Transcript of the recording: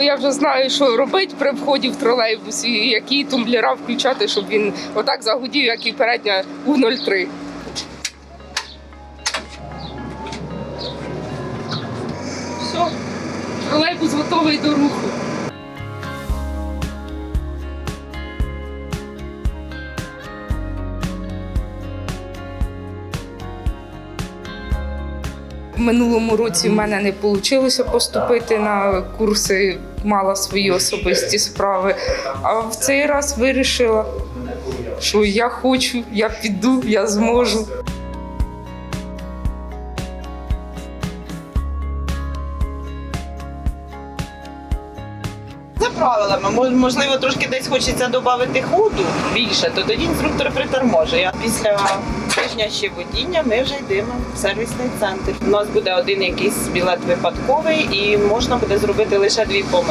Я вже знаю, що робити при вході в тролейбус і які тумблера включати, щоб він отак загудів, як і передня у 03. Все, тролейбус готовий до руху. Минулому році в мене не вийшло поступити на курси, мала свої особисті справи. А в цей раз вирішила, що я хочу, я піду, я зможу. За правилами, Мож- можливо, трошки десь хочеться додати ходу більше, то тоді інструктор приторможує. Після тижня ще водіння ми вже йдемо в сервісний центр. У нас буде один якийсь білет випадковий і можна буде зробити лише дві помилки.